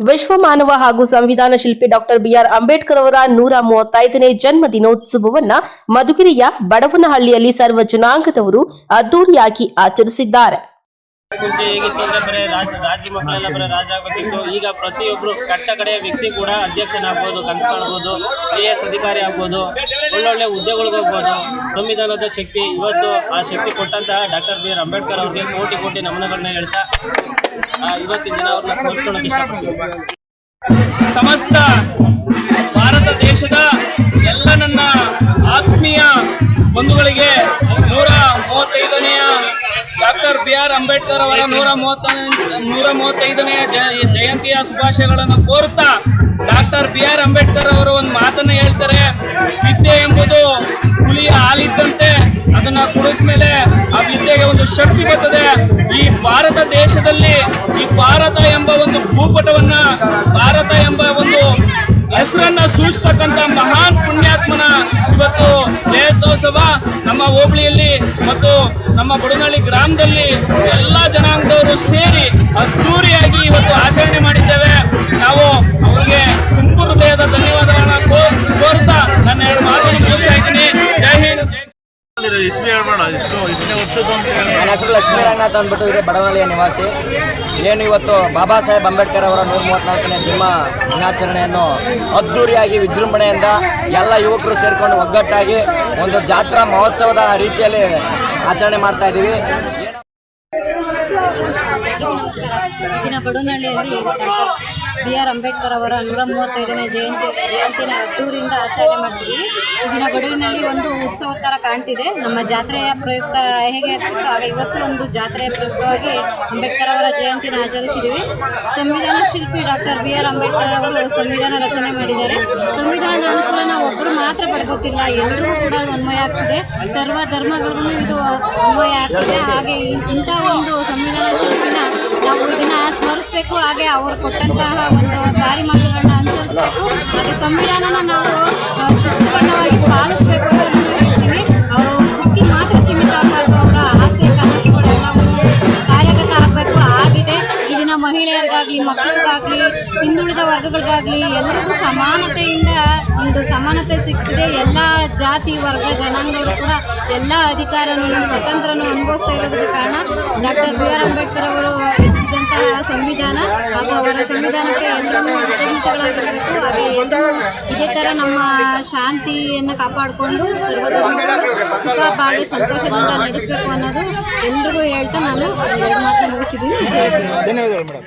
ವಿಶ್ವಮಾನವ ಹಾಗೂ ಸಂವಿಧಾನ ಶಿಲ್ಪಿ ಡಾಕ್ಟರ್ ಬಿಆರ್ ಅಂಬೇಡ್ಕರ್ ಅವರ ನೂರ ಮೂವತ್ತೈದನೇ ಜನ್ಮ ದಿನೋತ್ಸವವನ್ನ ಮಧುಗಿರಿಯ ಬಡವನಹಳ್ಳಿಯಲ್ಲಿ ಸರ್ವ ಜನಾಂಗದವರು ಅದ್ದೂರಿಯಾಗಿ ಆಚರಿಸಿದ್ದಾರೆ. ಮುಂಚೆ ಹೇಗಿತ್ತು ಬರೀ ರಾಜ, ರಾಜ್ಯ ಮಕ್ಕಳೆಲ್ಲ ಬರೀ ರಾಜ ಆಗ್ಬೇಕಿತ್ತು ಈಗ ಪ್ರತಿಯೊಬ್ಬರು ಕಟ್ಟ ಕಡೆಯ ವ್ಯಕ್ತಿ ಕೂಡ ಅಧ್ಯಕ್ಷನಾಗ್ಬೋದು, ಕನಸು ಕಾಣ್ಬೋದು, ಐ ಎಸ್ ಅಧಿಕಾರಿ ಆಗ್ಬೋದು. ಒಳ್ಳೊಳ್ಳೆ ಹುದ್ದೆಗಳಿಗೆ ಹೋಗ್ಬೋದು. ಸಂವಿಧಾನದ ಶಕ್ತಿ, ಇವತ್ತು ಆ ಶಕ್ತಿ ಕೊಟ್ಟಂತಹ ಡಾಕ್ಟರ್ ಬಿ ಆರ್ ಅಂಬೇಡ್ಕರ್ ಅವ್ರಿಗೆ ಕೋಟಿ ಕೋಟಿ ನಮನಗಳನ್ನ ಹೇಳ್ತಾ ಇವತ್ತಿನ ದಿನ ಅವ್ರನ್ನ ಸ್ಮರಿಸ್ಕೊಳ್ಳೋಕೆ ಸಮಸ್ತ ಭಾರತ ದೇಶದ ಎಲ್ಲ ನನ್ನ ಆತ್ಮೀಯ ಬಂಧುಗಳಿಗೆ ನೂರ ಮೂವತ್ತೈದನೆಯ ಬಿ ಆರ್ ಅಂಬೇಡ್ಕರ್ ಅವರ ನೂರ ಮೂವತ್ತ ನೂರ ಮೂವತ್ತೈದನೆಯ ಜಯಂತಿಯ ಶುಭಾಶಯಗಳನ್ನು ಕೋರುತ್ತಾ ಡಾಕ್ಟರ್ ಬಿ ಆರ್ ಅಂಬೇಡ್ಕರ್ ಅವರು ಒಂದು ಮಾತನ್ನು ಹೇಳ್ತಾರೆ. ವಿದ್ಯೆ ಎಂಬುದು ಹುಲಿಯ ಹಾಲಿದ್ದಂತೆ ಅದನ್ನ ಕುಡಿದ ಮೇಲೆ ಆ ವಿದ್ಯೆಗೆ ಒಂದು ಶಕ್ತಿ ಬರ್ತದೆ. ಈ ಭಾರತ ದೇಶದಲ್ಲಿ ಈ ಭಾರತ ಎಂಬ ಒಂದು ಭೂಪಟವನ್ನ, ಭಾರತ ಎಂಬ ಒಂದು ಹೆಸರನ್ನ ಸೂಚಿಸ್ತಕ್ಕಂಥ ಮಹಾನ್ ಪುಣ್ಯಾತ್ಮನ ಇವತ್ತು ಜಯಂತ್ಯೋತ್ಸವ ನಮ್ಮ ಹೋಬಳಿಯಲ್ಲಿ ಮತ್ತು ನಮ್ಮ ಬುಡನಹಳ್ಳಿ ಗ್ರಾಮದಲ್ಲಿ ಎಲ್ಲ ಜನಾಂಗದವರು ಸೇರಿ ಅದ್ದೂರಿಯಾಗಿ ಇವತ್ತು ಆಚರಣೆ ಮಾಡಿದ್ದೇವೆ. ನಾವು ಜೈ ಇಸ್ವಿ ಹೇಳ್ಬೇಡ ಇಷ್ಟು ಇಷ್ಟನೇ ವರ್ಷದ ಅಂತ ಹೇಳಿ ನನ್ನ ಹೆಸರು ಲಕ್ಷ್ಮೀ ರಂಗನಾಥ್ ಅಂದ್ಬಿಟ್ಟು ಇದೆ ಬಡವಳ್ಳಿಯ ನಿವಾಸಿ. ಏನು ಇವತ್ತು ಬಾಬಾ ಸಾಹೇಬ್ ಅಂಬೇಡ್ಕರ್ ಅವರ ನೂರ ಮೂವತ್ನಾಲ್ಕನೇ ಜನ್ಮ ದಿನಾಚರಣೆಯನ್ನು ಅದ್ದೂರಿಯಾಗಿ ವಿಜೃಂಭಣೆಯಿಂದ ಎಲ್ಲ ಯುವಕರು ಸೇರಿಕೊಂಡು ಒಗ್ಗಟ್ಟಾಗಿ ಒಂದು ಜಾತ್ರಾ ಮಹೋತ್ಸವದ ರೀತಿಯಲ್ಲಿ ಆಚರಣೆ ಮಾಡ್ತಾ ಇದ್ದೀವಿ. ಎಲ್ಲರಿಗೂ ನಮಸ್ಕಾರ. ಈ ದಿನ ಬಡವನಹಳ್ಳಿಯಲ್ಲಿ ಡಾಕ್ಟರ್ ಬಿ ಆರ್ ಅಂಬೇಡ್ಕರ್ ಅವರ ನೂರ ಮೂವತ್ತೈದನೇ ಜಯಂತಿ ಜಯಂತಿನ ಅದ್ದೂರಿಯಿಂದ ಆಚರಣೆ ಮಾಡ್ತೀವಿ. ಈ ದಿನ ಬಡವಿನಲ್ಲಿ ಒಂದು ಉತ್ಸವ ಥರ ಕಾಣ್ತಿದೆ. ನಮ್ಮ ಜಾತ್ರೆಯ ಪ್ರಯುಕ್ತ ಹೇಗೆ ಇರ್ತಿತ್ತು ಆಗ ಇವತ್ತು ಒಂದು ಜಾತ್ರೆಯ ಪ್ರಯುಕ್ತವಾಗಿ ಅಂಬೇಡ್ಕರ್ ಅವರ ಜಯಂತಿನ ಆಚರಿಸಿದ್ದೀವಿ ಸಂವಿಧಾನ ಶಿಲ್ಪಿ ಡಾಕ್ಟರ್ ಬಿ ಆರ್ ಅಂಬೇಡ್ಕರ್ ಅವರು ಸಂವಿಧಾನ ರಚನೆ ಮಾಡಿದ್ದಾರೆ. ಸಂವಿಧಾನದ ಅನುಕೂಲನ ಒಬ್ಬರು ಮಾತ್ರ ಪಡ್ಕೋತಿಲ್ಲ ಎಲ್ಲರಿಗೂ ಕೂಡ ಅದು ಅನ್ವಯ ಆಗ್ತಿದೆ. ಸರ್ವ ಧರ್ಮಗಳಿಗೂ ಇದು ಅನ್ವಯ ಆಗ್ತಿದೆ. ಹಾಗೆ ಇಂಥ ಒಂದು ಸಂವಿಧಾನ ಶಿಲ್ಪಿನ ನಾವು ಇದನ್ನ ಸ್ಮರಿಸಬೇಕು ಹಾಗೆ ಅವರು ಕೊಟ್ಟಂತಹ ಒಂದು ದಾರಿ ಮಾರ್ಗಗಳನ್ನ ಅನುಸರಿಸಬೇಕು. ಹಾಗೆ ಸಂವಿಧಾನನ ನಾವು ಆ, ಮಹಿಳೆಯರಿಗಾಗಲಿ ಮಕ್ಕಳಿಗಾಗಲಿ ಹಿಂದುಳಿದ ವರ್ಗಗಳಿಗಾಗ್ಲಿ ಎಲ್ಲರಿಗೂ ಸಮಾನತೆಯಿಂದ, ಒಂದು ಸಮಾನತೆ ಸಿಕ್ಕಿದೆ. ಎಲ್ಲ ಜಾತಿ, ವರ್ಗ ಜನಾಂಗವರು ಕೂಡ ಎಲ್ಲ ಅಧಿಕಾರನೂ ಸ್ವತಂತ್ರನೂ ಅನುಭವಿಸ್ತಾ ಇರೋದಕ್ಕೆ ಕಾರಣ ಡಾಕ್ಟರ್ ಬಿ ಆರ್ ಅಂಬೇಡ್ಕರ್ ಅವರು ರಚಿಸಿದಂತಹ ಸಂವಿಧಾನ. ಹಾಗೂ ಅವರ ಸಂವಿಧಾನಕ್ಕೆ ಎಲ್ಲರೂ ಕೃತಜ್ಞತೆಗಳಾಗಿರಬೇಕು. ಹಾಗೆ ಎಲ್ಲರೂ ಇದೇ ಥರ ನಮ್ಮ ಶಾಂತಿಯನ್ನು ಕಾಪಾಡಿಕೊಂಡು ಸರ್ವಧರ್ಮಗಳು ಸುಖ ಬಾಳಿ ಸಂತೋಷದಿಂದ ನಡೆಸಬೇಕು ಅನ್ನೋದು ಎಲ್ರಿಗೂ ಹೇಳ್ತಾ ನಾನು ಎರಡು ಜೈ ಧನ್ಯವಾದಗಳು ಮೇಡಮ್.